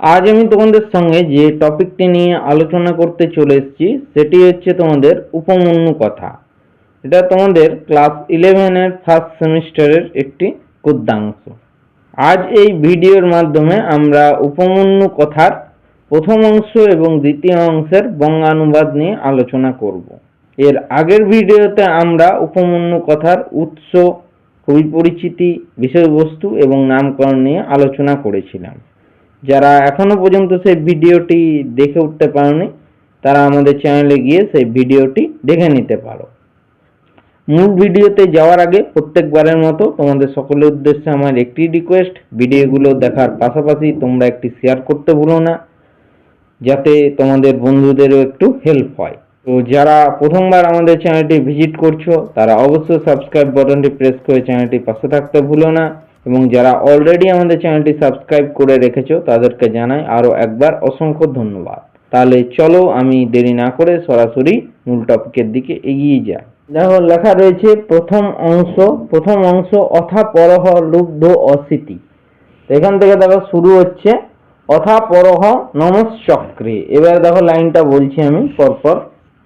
আজ আমি তোমাদের সঙ্গে যে টপিকটি নিয়ে আলোচনা করতে চলে এসেছি, সেটি হচ্ছে তোমাদের উপমন্যু কথা। এটা তোমাদের ক্লাস ইলেভেনের ফার্স্ট সেমিস্টারের একটি গদ্যাংশ আজ এই ভিডিওর মাধ্যমে আমরা উপমন্যু কথার প্রথম অংশ এবং দ্বিতীয় অংশের বঙ্গানুবাদ নিয়ে আলোচনা করব। এর আগের ভিডিওতে আমরা উপমন্যু কথার উৎস কবি পরিচিতি বিষয়বস্তু এবং নামকরণ নিয়ে আলোচনা করেছিলাম। যারা এখনও পর্যন্ত সেই ভিডিওটি দেখে উঠতে পারোনি, তারা আমাদের চ্যানেলে গিয়ে সেই ভিডিওটি দেখে নিতে পারো। মূল ভিডিওতে যাওয়ার আগে প্রত্যেকবারের মতো তোমাদের সকলের উদ্দেশ্যে আমার একটি রিকোয়েস্ট ভিডিওগুলো দেখার পাশাপাশি তোমরা একটি শেয়ার করতে ভুলো না, যাতে তোমাদের বন্ধুদেরও একটু হেল্প হয়। তো যারা প্রথমবার আমাদের চ্যানেলটি ভিজিট করছ, তারা অবশ্যই সাবস্ক্রাইব বাটনটি প্রেস করে চ্যানেলটি পাশে থাকতে ভুলো না। এবং যারা অলরেডি আমাদের চ্যানেলটি সাবস্ক্রাইব করে রেখেছো, তাদেরকে জানাই আরও একবার অসংখ্য ধন্যবাদ। তাহলে চলো আমি দেরি না করে সরাসরি মূল টপিকের দিকে এগিয়ে যাই। দেখো, লেখা রয়েছে, প্রথম অংশ প্রথম অংশ অথা পরহ লুব্ধ অস্মৃতি এখান থেকে দেখো, শুরু হচ্ছে অথা পরহ নমশ্চক্রে এবার দেখো, লাইনটা বলছি আমি পরপর।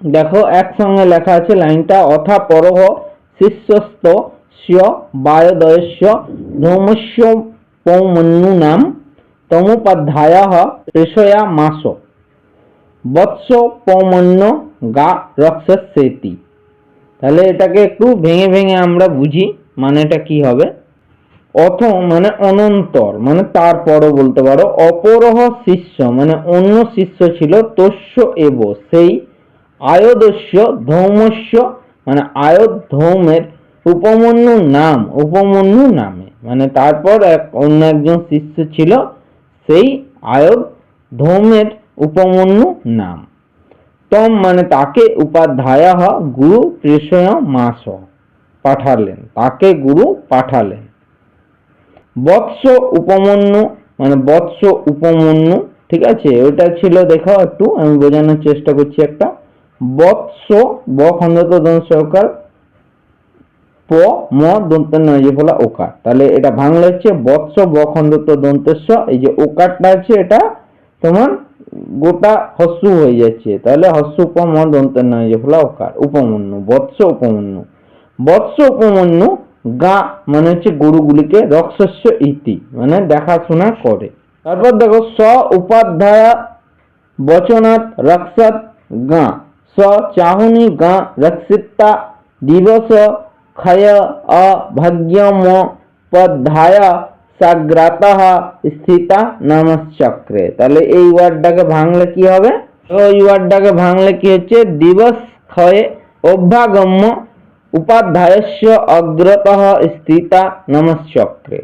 দেখো, একসঙ্গে লেখা আছে, লাইনটা অথা পরহ শিষ্যস্ত স্য বায়দয়স্য ধৌমস্য পৌমন্যু নাম তমুপাধ্যায় ঋষয়া মাস বৎস পৌমন্য গা রক্ষসেতি তাহলে এটাকে একটু ভেঙে ভেঙে আমরা বুঝি, মানেটা কি হবে? অথ মানে অনন্তর মানে তারপরও বলতে পারো, অপরহ শিষ্য মানে অন্য শিষ্য ছিল তস্য এব, সেই আয়োদস্য ধৌমস্য মানে আয়োদ উপমন্যু নাম উপমন্যু নামে। মানে তারপর এক অন্য একজন শিষ্য ছিল, সেই আয়ব ধৌমের উপমন্যু নাম। তম মানে তাকে উপাধ্যায় গুরু কৃষ্ণ মাস পাঠালেন। তাকে গুরু পাঠালেন। বৎস উপমন্যু মানে বৎস উপমন্যু, ঠিক আছে? ওটা ছিল, দেখো একটু, আমি বোঝানোর চেষ্টা করছি একটা। বৎস ব খন্দত দন সরকার প, ম দন্ত নয় যে ফলা ওকার। তাহলে এটা বাংলা হচ্ছে বৎস, ব খন্দত দন্তেশ্ব, এই যে ওকারটা আছে এটা তোমার গোটা হস্যু হয়ে যাচ্ছে। তাহলে হস্য উপ ম দন্ত নয় যে ফলা ওকার, উপমন্যু, বৎস উপমন্যু। বৎস, উপমন্যু, গা মানে হচ্ছে গরুগুলিকে রক্ষস্য ইতি মানে দেখাশোনা করে। তারপর দেখো স, উপাধ্যায় বচনাৎ রক্ষত গা। স, চাহুনি, গা রক্ষিতা দিবস ক্ষয় অভাগ্যম পদ্ধায় সাগ্রাত স্থিতা নমশ্চক্রে তাহলে এই ওয়ার্ডটাকে ভাঙলে কি হবে তো এই ওয়ার্ডটাকে ভাঙলে কি হচ্ছে দিবস ক্ষয়ে অভ্যাগম্য উপাধ্যায়স্য অগ্রত স্থিতা নমশ্চক্রে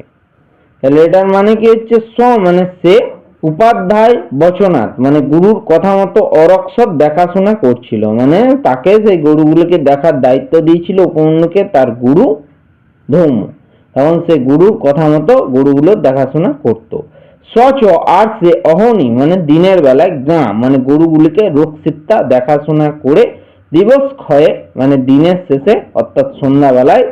তাহলে এটার মানে কি হচ্ছে স মানে সে উপাধ্যায় বচনাথ মানে গুরুর কথা মতো অরক্ষত দেখাশোনা করছিল। মানে তাকে সেই গরুগুলোকে দেখার দায়িত্ব দিয়েছিল উপমন্যুকে তার গুরু ধৌম। তখন সে গুরুর কথা মতো গরুগুলোর দেখাশোনা করত। সচ আর সে অহনি মানে দিনের বেলায় গা মানে গরুগুলিকে রক্ষিতা দেখাশোনা করে দিবস ক্ষয়ে মানে দিনের শেষে, অর্থাৎ সন্ধ্যাবেলায়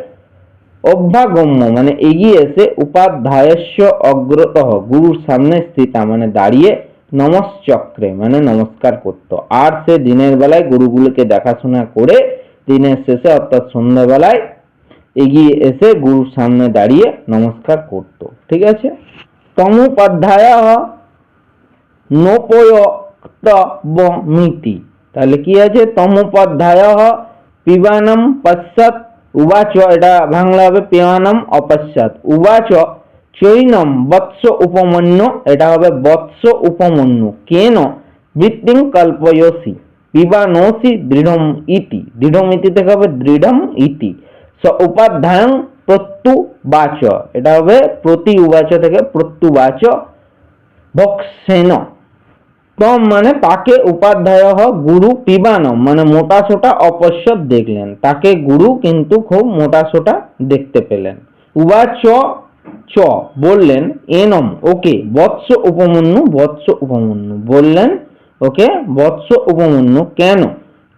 অভ্যাগম্য মানে এগিয়ে এসে উপাধ্যায়স্য অগ্রত গুরুর সামনে স্থিতা মানে দাঁড়িয়ে নমশ্চক্রে মানে নমস্কার করত। আর সে দিনের বেলায় গুরুগুলোকে দেখাশোনা করে দিনের শেষে, অর্থাৎ সন্ধ্যাবেলায় এগিয়ে এসে গুরুর সামনে দাঁড়িয়ে নমস্কার করত। ঠিক আছে? তমুপাধ্যায় নোপয়ক্তবমিতি তাহলে কি আছে? তমুপাধ্যায় পিবানম পশ্চাৎ উবাচ এটা বাংলা হবে পেয়ানম অপশ্চাৎ উবাচ চৈনম বৎস উপমন্য, এটা হবে বৎস উপমন্য। কেন? বৃত্তিং কল্পয়সি পিবানোসি দৃঢ়ম ইতি। দৃঢ়ম ইতি থেকে হবে দৃঢ়ম ইতি। স উপাধ্যায়ং প্রত্যুবাচ, এটা হবে প্রতি উবাচ থেকে প্রত্যুবাচ বক্সেন। তম মানে তাকে উপাধ্যায় গুরু পিবানম মানে মোটা সোটা অপশ্যত দেখলেন। তাকে গুরু কিন্তু খুব মোটা সোটা দেখতে পেলেন। উবাচ চ বললেন, এনম, ওকে, বৎস উপমন্যু বৎস উপমন্যু। বললেন, ওকে, বৎস উপমন্যু কেন?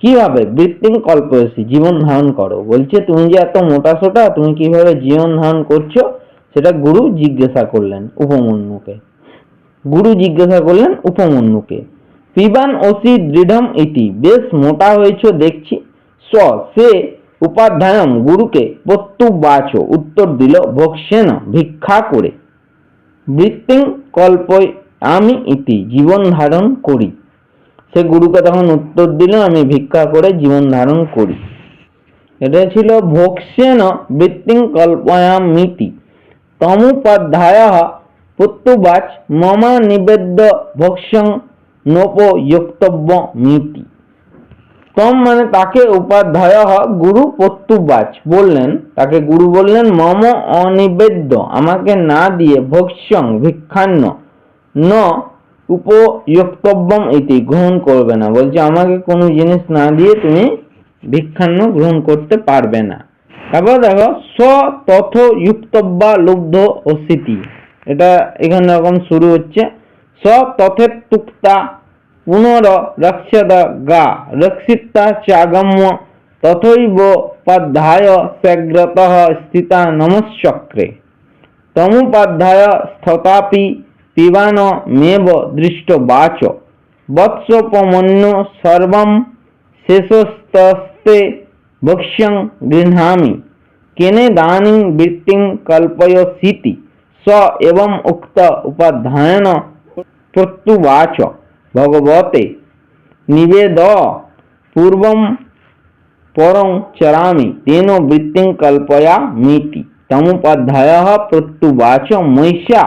কীভাবে? বৃত্তিং কল্পয়সী, জীবন ধারণ করো। বলছে, তুমি যে এত মোটা সোটা, তুমি কীভাবে জীবন ধারণ করছ? সেটা গুরু জিজ্ঞাসা করলেন উপমন্যুকে। গুরু জিজ্ঞাসা করলেন, উপমন্যুকে, পিবান অসি দৃঢ়ম ইতি বেশ মোটা হয়েছ দেখছি। স সে উপাধ্যায়ম গুরুকে প্রত্যুবাচ উত্তর দিল ভক্সেন ভিক্ষা করে। বৃত্তিং কল্পয় আমি ইতি, জীবন ধারণ করি। সে গুরুকে তখন উত্তর দিল আমি ভিক্ষা করে জীবন ধারণ করি। এটা ছিল ভোক্সেন বৃত্তিং কল্পয়ামিতি। তমুপাধ্যায় পুত্তুবাচ মমা নিবেদ্য ভক্ষ্যং নোপযুক্তব্য মিতি তম মানে তাকে উপাধ্যায় গুরু প্রত্যুবাচ বললেন। তাকে গুরু বললেন, মম অনিবেদ্য, আমাকে না দিয়ে ভক্ষ্যং ভিক্ষান্ন, ন উপযুক্তব্যম ইতি, গ্রহণ করবে না। বলছে, আমাকে কোনো জিনিস না দিয়ে তুমি ভিক্ষান্ন গ্রহণ করতে পারবে না। তারপর দেখো, স্ব তথ লুব্ধ অস্থিতি। এটা এখানে রকম শুরু হচ্ছে। স তথেতুক্তা পুনর রক্ষদ গা রক্ষিতা চাগম্য তথৈব পাধ্যায় স্যাগ্রত স্থিতা নমশ্চক্রে তমুপাধ্যায় স্থতাপি পিবান মেব দৃষ্ট বাচ। বৎসোপমন্য সর্বম শেষস্তস্তে ভক্ষ্যং গৃহামি। কেনে দানিং বৃত্তিং কল্পয়সিতি। স এবং উক্ত উপাধ্যায়ন প্রত্যুবাচ ভগবতে নিবেদ পূর্বম পরং চরামি তেন বৃত্তিং কল্পয়া মিতি তমুপাধ্যায় প্রত্যুবাচ মৈষা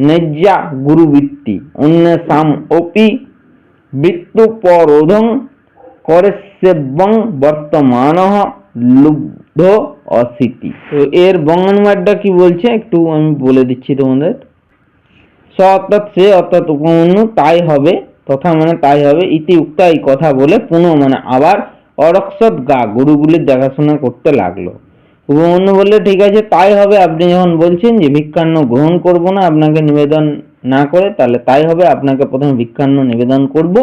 নজ্জা গুরুবৃত্তি অন্যসাম অপি বৃত্তুপরোধং করস্যবং বর্তমান লুব্ধ অসিতি তো এর বঙ্গানুবাদটা কি বলছে? একটু আমি বলে দিচ্ছি তোমাদের। স অর্থাৎ সে অর্থাৎ উপমন্যু, তাই হবে। তথা মানে তাই হবে। ইতি উক্ত কথা বলে পুনঃ মানে আবার অরক্ষত গা গরুগুলির দেখাশোনা করতে লাগল। উপমন্যু বললে, ঠিক আছে, তাই হবে। আপনি যখন বলছেন যে ভিক্ষান্ন গ্রহণ করব না, আপনাকে নিবেদন না করে, তাহলে তাই হবে। আপনাকে প্রথমে ভিক্ষান্ন নিবেদন করব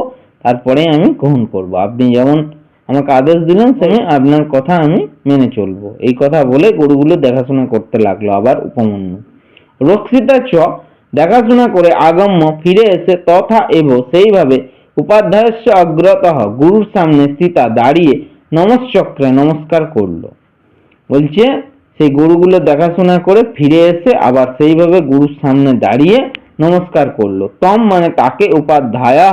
তারপরে আমি গ্রহণ করব। আপনি যেমন আমাকে আদেশ দিলেন সেমি আপনার কথা আমি মেনে চলবো। এই কথা বলে গরুগুলো দেখাশোনা করতে লাগল আবার উপমন্যু। রক্ষিতা চ দেখাশোনা করে আগম্য ফিরে এসে তথা এব সেইভাবে উপাধ্যায়স্য অগ্রতঃ গুরুর সামনে সীতা দাঁড়িয়ে নমশ্চক্রে নমস্কার করল। বলছে, সেই গরুগুলো দেখাশোনা করে ফিরে এসে আবার সেইভাবে গুরুর সামনে দাঁড়িয়ে নমস্কার করল। তম মানে তাকে উপাধ্যায়া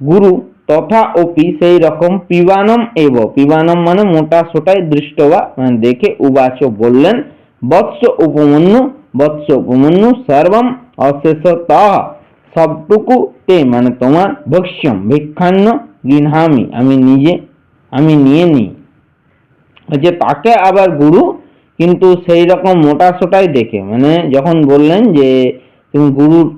গুরু তথা অপি সেই রকম পিবানম এব। পিবানম মানে মোটা সোটাই দৃষ্টবা। মানে দেখে উবাচ বললেন, বৎস উপমন্যু বৎস উপমন্যু সর্বম অশেষত। সবটুকু তে মানে তোমার ভক্ষ্যম, ভিক্ষান্ন গৃহামি, আমি নিজে, আমি নিয়ে নিই। যে তাকে আবার গুরু, কিন্তু সেই রকম মোটা সোটাই দেখে। মানে যখন বললেন যে, তুমি গুরুর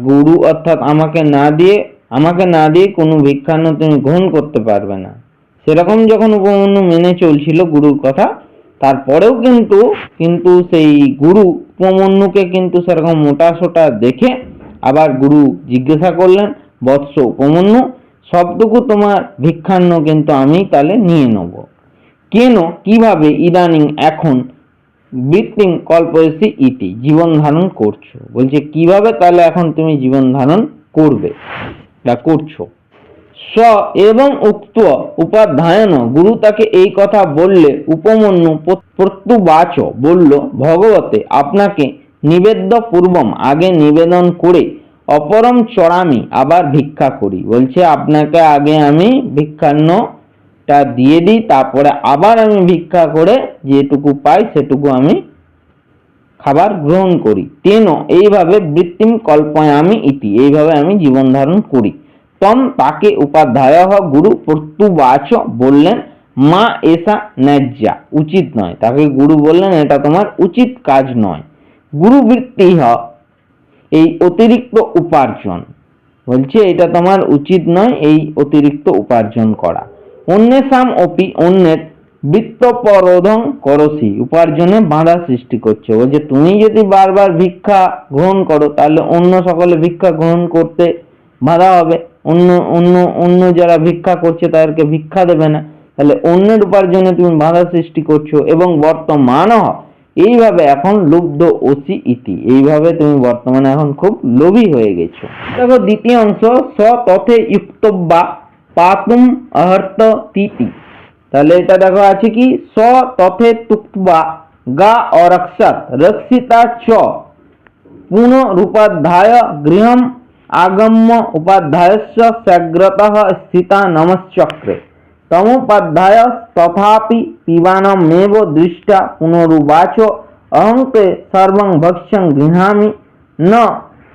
গুরু অর্থাৎ আমাকে না দিয়ে আমাকে না দিয়ে কোনো ভিক্ষান্ন তুমি গ্রহণ করতে পারবে না। সেরকম যখন উপমন্যু মেনে চলছিল গুরুর কথা, তারপরেও কিন্তু কিন্তু সেই গুরু উপমন্যুকে কিন্তু সেরকম মোটা সোটা দেখে আবার গুরু জিজ্ঞাসা করলেন, বৎস উপমন্যু, সবটুকু তোমার ভিক্ষান্ন কিন্তু আমি তাহলে নিয়ে নেব। কেন, কীভাবে ইদানিং এখন বৃত্তিং কল্পয়সী ইতি, জীবন ধারণ করছ? বলছে, কীভাবে তাহলে এখন তুমি জীবন ধারণ করবে? বা করছ। স এবং উক্ত উপাধ্যায়ন, গুরু তাকে এই কথা বললে, উপমন্যু প্রত্যুবাচ, বলল, ভগবতে, আপনাকে নিবেদ্য পূর্বম আগে নিবেদন করে অপরম চড়ামি আবার ভিক্ষা করি। বলছে, আপনাকে আগে আমি ভিক্ষান্নটা দিয়ে দিই, তারপরে আবার আমি ভিক্ষা করে যেটুকু পাই সেটুকু আমি খাবার গ্রহণ করি। তেন এইভাবে বৃত্তিম কল্পয় আমি ইতি, এইভাবে আমি জীবন ধারণ করি। তম তাকে উপাধ্যায় গুরু প্রত্যুবাচ বললেন, মা এসা ন্যায্যা, উচিত নয়। তাকে গুরু বললেন, এটা তোমার উচিত কাজ নয়। গুরু বৃত্তি হ, এই অতিরিক্ত উপার্জন। বলছে, এটা তোমার উচিত নয় এই অতিরিক্ত উপার্জন করা। অন্যেষাম অপি অন্যের বৃত্তপরোধং করসি, উপার্জনে বাধা সৃষ্টি করছে। বলছে তুমি যদি বারবার ভিক্ষা গ্রহণ করো, তাহলে অন্য সকলে ভিক্ষা গ্রহণ করতে বাধা হবে। অন্য অন্য অন্য যারা ভিক্ষা করছে, তাদেরকে ভিক্ষা দেবে না। তাহলে অন্যের উপার্জনে তুমি বাধা সৃষ্টি করছ এবং বর্তমান এইভাবে এখন লুব্ধ ওসি ইতি। এইভাবে তুমি বর্তমানে এখন খুব লোভী হয়ে গেছো। দেখো, দ্বিতীয় অংশ স তথে ইউক্তব্যা পাতুম অহর্ত তিতি। তাহলে এটা দেখো আছে কি? স তথে তুক্তবা, গা অরক্ষাত, রক্ষিতা চ, পুনরুপাধ্যায় গৃহম, আগম্য উপাধ্যায়স্য স্যাগ্রতः স্থিতা নমশ্চক্রে। তমোপাধ্যায় তথাপি পিবানমেব দৃষ্টা, পুনরুবাচ অহং তে সর্বং ভক্ষ্যং গৃহামি, ন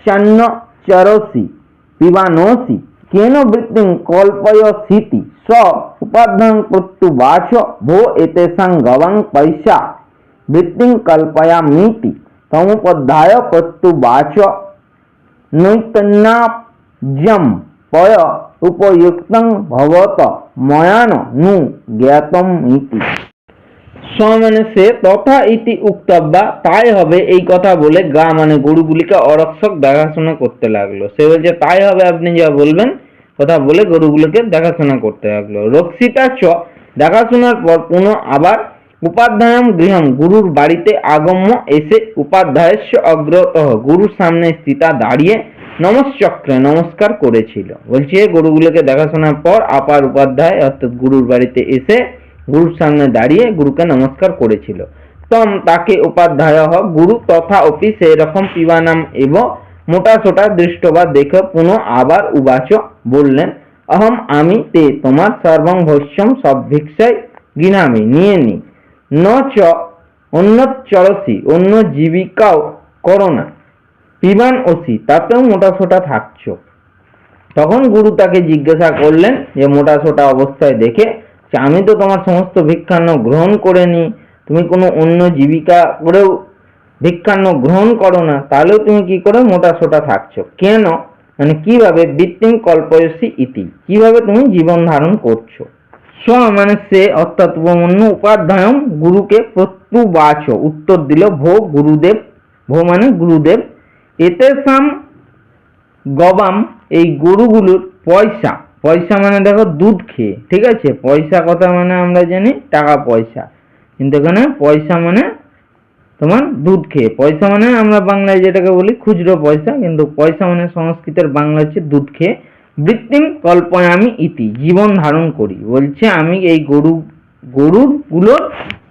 চান্ন চরসি, পিবানোসি। কেন বৃত্তিং কল্পয়সিতি স উপাধ্যাং প্রত্যুবাচ ভো এতেষাং গবং পৈসা বৃত্তিং কল্পয়ামিতি তমোপাধ্যায় প্রত্যুবাচ নৈতন্যাজ্যম পয় উপযুক্তং ভবত ময়ান নু জ্ঞাতম ইতি স মানে সে তথা ইতি উক্তব্যা, তাই হবে এই কথা বলে গা মানে গরুগুলিকে অরক্ষক দেখাশোনা করতে লাগল। সে বলছে, তাই হবে আপনি যা বলবেন, কথা বলে গরুগুলোকে দেখাশোনা করতে লাগল। রক্ষিতা চ, দেখাশোনার পর পুনঃ আবার উপাধ্যায়ম গৃহম, গুরুর বাড়িতে আগম্য এসে উপাধ্যায়স্য অগ্রত গুরুর সামনে স্থিতা দাঁড়িয়ে নমশ্চক্রে নমস্কার করেছিল। বলছে গরুগুলোকে দেখাশোনার পর আপার উপাধ্যায় অর্থাৎ গুরুর বাড়িতে এসে গুরুর সামনে দাঁড়িয়ে গুরুকে নমস্কার করেছিল। তম তাকে উপাধ্যায় গুরু তথা অপি সেই রকম পিবানাম এবং মোটা সোটা দৃষ্টবা দেখে পুনঃ আবার উবাচ বললেন, অহম আমি তে তোমার সর্বং ভস্যম সব ভিক্ষায় গিনামি, নিয়ে নি। ন চ, অন্য চরসি অন্য জীবিকাও করো না। পিবান ওসি, তাতেও মোটা সোটা থাকছো। তখন গুরু তাকে জিজ্ঞাসা করলেন যে, মোটা সোটা অবস্থায় দেখে যে আমি তো তোমার সমস্ত ভিক্ষান্ন গ্রহণ করে নি, তুমি কোনো অন্য জীবিকা করেও ভিক্ষান্ন গ্রহণ করো না, তাহলেও তুমি কি করে মোটা সোটা থাকছো? কেন? মানে কীভাবে বৃত্তিং কল্পয়সী ইতি? কীভাবে তুমি জীবন ধারণ করছ? স মানে সে অর্থাৎ উপমন্য উপাধ্যায়ম গুরুকে প্রত্যুবাচ, উত্তর দিল, ভো গুরুদেব, ভো মানে গুরুদেব, এতে সাম গবাম এই গরুগুলোর পয়সা। পয়সা মানে দেখো দুধ খেয়ে, ঠিক আছে? পয়সা কথা মানে আমরা জানি টাকা পয়সা। কিন্তু এখানে পয়সা মানে তোমার দুধ খেয়ে। পয়সা মানে আমরা বাংলায় যেটাকে বলি খুচরো পয়সা, কিন্তু পয়সা মানে সংস্কৃতের বাংলা হচ্ছে দুধ খেয়ে। বৃত্তিম কল্পয়ামি ইতি, জীবন ধারণ করি। বলছে আমি এই গরু, গরুরগুলোর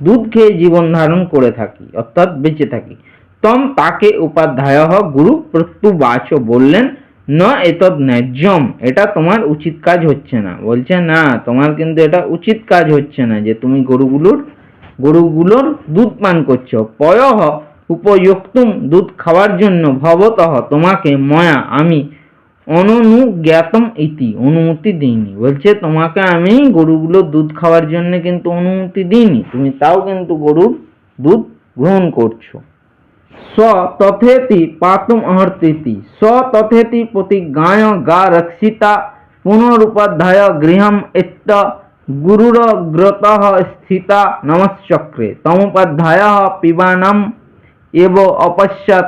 দুধ খেয়ে জীবন ধারণ করে থাকি, অর্থাৎ বেঁচে থাকি। তম তাকে উপাধ্যায় গুরু প্রত্যুবাচ বললেন ন এতদ ন্যায্যম, এটা তোমার উচিত কাজ হচ্ছে না। বলছে, না, তোমার কিন্তু এটা উচিত কাজ হচ্ছে না যে তুমি গরুগুলোর গরুগুলোর দুধ পান করছ। পয়হ উপযুক্তুম দুধ খাওয়ার জন্য ভবতঃ তোমাকে ময়া, আমি অননুজ্ঞাতম ইতি, অনুমতি দিইনি। বলছে, তোমাকে আমি গরুগুলোর দুধ খাওয়ার জন্য কিন্তু অনুমতি দিইনি। তুমি তাও কিন্তু গরুর দুধ গ্রহণ করছ। স তথেতি পাতুম অহর্তিতি স তথেতি প্রতিজ্ঞায় গা রক্ষিতা পুনরুপাধ্যায় গৃহম ইত্য গুরুরগ্রত স্থিতা নমশ্চক্রে তমোপাধ্যায় পিবানম এব অপশ্যাৎ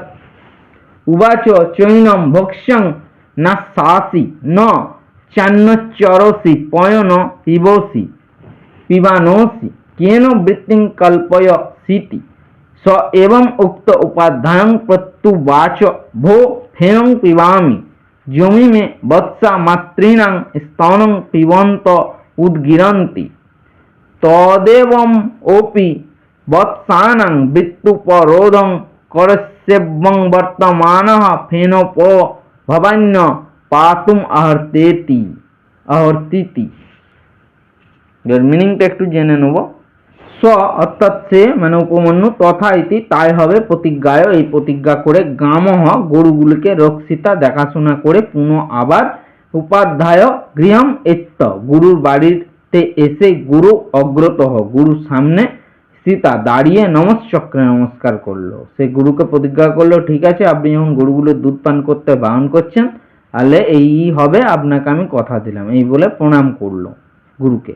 উবাচ চৈনম ভক্ষ্যং না শাসি ন চান্নচরসি পয়ন পিবসি পিবানোসি কেন বৃত্তিং কল্পয় সিতি স এवं উক্ত উপাধ্যায়ং প্রত্যুবাচ ভো ফেনং পিবামি জমি মে বৎসা মাতৃণাং স্তনং পিবন্ত উদ্গিরন্তি তদেবম ওপি বৎসানাং বৃত্তুপরোধং করস্যেবং বর্তমানः ফেনপ ভবান্য পাতুম আহর্তেতি আহর্তিতি এর মিনিংটা একটু জেনে নেব। স অর্থাৎ সে মানে উপমন্যু তথা ইতি তাই হবে প্রতিজ্ঞায়। এই প্রতিজ্ঞা করে গামহ গরুগুলিকে রক্ষিতা দেখাশোনা করে পুনঃ আবার উপাধ্যায় গৃহম এত্ত। গুরুর বাড়িতে এসে গুরু অগ্রতঃ। গুরুর সামনে সীতা দাঁড়িয়ে নমস্চক্রে নমস্কার করল। সে গুরুকে প্রতিজ্ঞা করল, ঠিক আছে, আপনি যখন গরুগুলোর দুধ পান করতে বারণ করছেন, তাহলে এই হবে, আপনাকে আমি কথা দিলাম। এই বলে প্রণাম করল গুরুকে।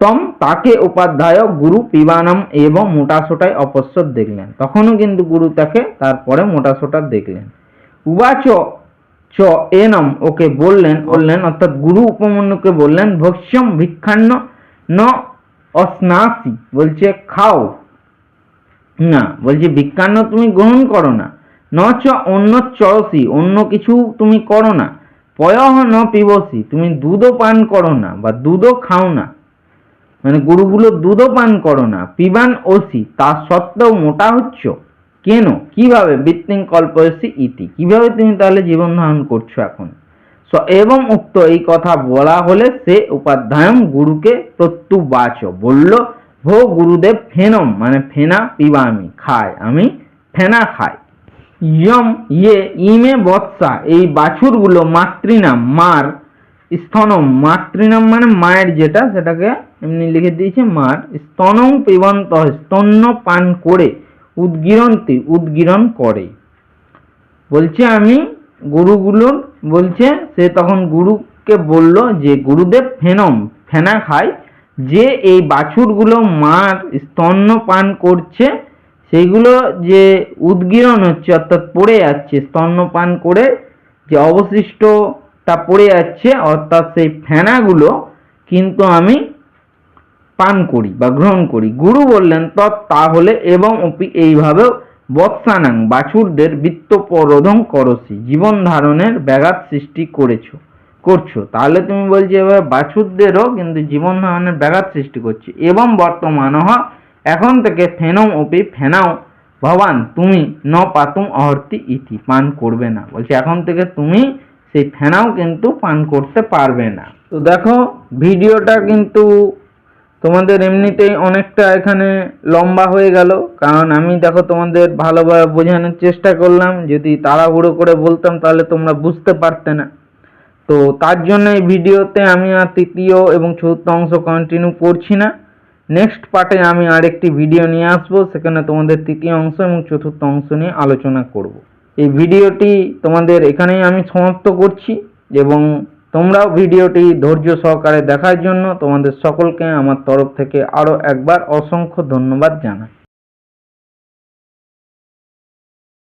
তম তাকে উপাধ্যায় গুরু পিবানম এবং মোটাসোটায় অপস্বর দেখলেন। তখনও কিন্তু গুরু তাকে, তারপরে মোটাসোটা দেখলেন। উবাচ চ এনম ওকে বললেন বললেন, অর্থাৎ গুরু উপমন্যুকে বললেন, ভক্ষ্যম ভিক্ষান্ন ন অস্নাসি। বলছে, খাও। না। বলছে, ভিক্ষান্ন তুমি গ্রহণ করো না। ন চ অন্য চরসি। অন্য কিছু তুমি করো না। পয়হ ন পিবসি। তুমি দুধও পান করো না বা দুধও খাও না। মানে গরুগুলো দুধও পান করো না, পিবান ওসি, তা সত্ত্বেও মোটা হচ্ছ? কেন? কীভাবে? বৃত্তিং কল্পয়সি ইতি কীভাবে তুমি তাহলে জীবন ধারণ করছ এখন? এবং উক্ত এই কথা বলা হলে সে উপাধ্যায়ম গুরুকে প্রত্যুবাচ, বলল, ভো গুরুদেব, ফেনম মানে ফেনা পিবা আমি খাই আমি ফেনা খাই। ইয়ম ইয়ে ইমে বৎসা, এই বাছুরগুলো মাতৃনাম, মার স্তনম, মাতৃনাম মানে মায়ের যেটা, সেটাকে এমনি লিখে দিয়েছে মার। স্তনম পিবন্ত, স্তন্য পান করে, উদ্গিরন্তি, উদ্গিরণ করে। বলছে আমি গরুগুলোর বলছে, সে তখন গুরুকে বলল যে, গুরুদেব ফেনম, ফেনা খায়। যে এই বাছুরগুলো মার স্তন্য পান করছে সেইগুলো যে উদ্গীরণ হচ্ছে, অর্থাৎ পড়ে যাচ্ছে স্তন্যপান করে, যে অবশিষ্টটা পড়ে যাচ্ছে, অর্থাৎ সেই ফেনাগুলো কিন্তু আমি পান করি বা গ্রহণ করি। গুরু বললেন, তৎ তাহলে এবং অপি এইভাবেও বৎসানাং, বাছুরদের বৃত্তপরোধং করসি, জীবন ধারণের ব্যাঘাত সৃষ্টি করেছ, করছ। তাহলে তুমি বলছো এবার বাছুরদেরও কিন্তু জীবন ধারণের ব্যাঘাত সৃষ্টি করছে এবং বর্তমান এখন থেকে ফেনম অপি ফেনাও ভবান, তুমি ন পাতুম অহর্তি ইতি, পান করবে না। বলছে, এখন থেকে তুমি সেই ফেনাও কিন্তু পান করতে পারবে না। তো দেখো, ভিডিওটা কিন্তু তোমাদের এমনিতেই অনেকটা এখানে লম্বা হয়ে গেল। কারণ আমি দেখো তোমাদের ভালোভাবে বোঝানোর চেষ্টা করলাম। যদি তাড়াহুড়ো করে বলতাম, তাহলে তোমরা বুঝতে পারতে না। তো তার জন্য এই ভিডিওতে আমি আর তৃতীয় এবং চতুর্থ অংশ কন্টিনিউ করছি না। নেক্সট পার্টে আমি আরেকটি ভিডিও নিয়ে আসব। সেখানে তোমাদের তৃতীয় অংশ এবং চতুর্থ অংশ নিয়ে আলোচনা করব। এই ভিডিওটি তোমাদের এখানেই আমি সমাপ্ত করছি এবং তোমরাও ভিডিওটি ধৈর্য সহকারে দেখার জন্য তোমাদের সকলকে আমার তরফ থেকে আরও একবার অসংখ্য ধন্যবাদ জানাই।